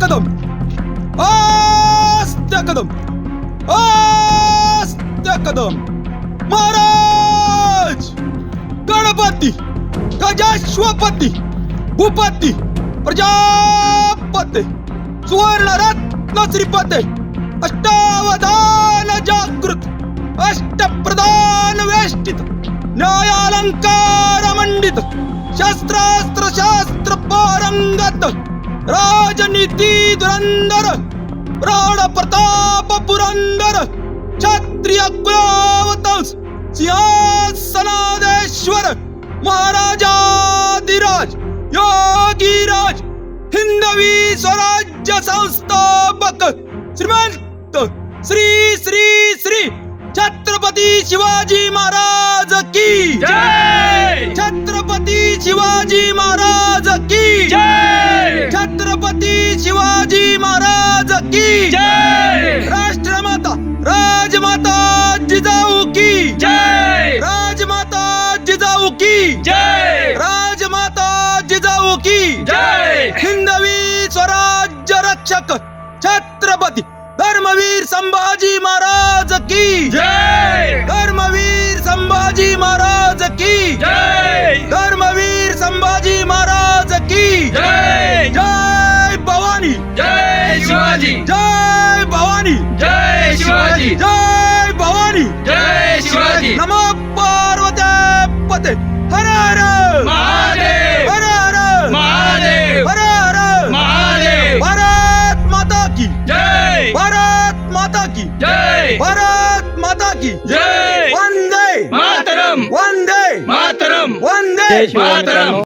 कदम आस्ते कदम आस्ते कदम महाराज गणपती गजाश्वपती भूपती प्रजापते सुवर्ण रत्न श्रीपते अष्टावधान जागृत अष्टप्रधान वेष्टित न्यायालंकार मंडित शस्त्रास्त्र शास्त्र पारंगत राजनीती धुरंधर प्राण प्रताप पुरंदर क्षत्रिय कुलावतंस सिंहासनादेश्वर महाराजाधिराज योगीराज हिंदवी स्वराज्य संस्थापक श्रीमंत श्री श्री श्री छत्रपती शिवाजी महाराज की जय! छत्रपती शिवाजी महाराज राजमाता जिजाऊ की। जय। राजमाता जिजाऊ की। जय। राजमाता जिजाऊ की। जय। हिंदवी स्वराज्य रक्षक छत्रपती धर्मवीर संभाजी महाराज की। जय। धर्मवीर संभाजी महाराज की। जय। धर्मवीर संभाजी महाराज की। जय। जय भवानी। जय शिवाजी। जय भवानी। जय शिवाजी। जय भवानी शिवाजी नमो पार्वते पते हर हर. महादेव. हर हर. महादेव. हर हर. महादेव. भारत माता की. जय. भारत माता की. जय. भारत माता की. जय. वंदे. मातरम. वंदे. मातरम. वंदे. मातरम.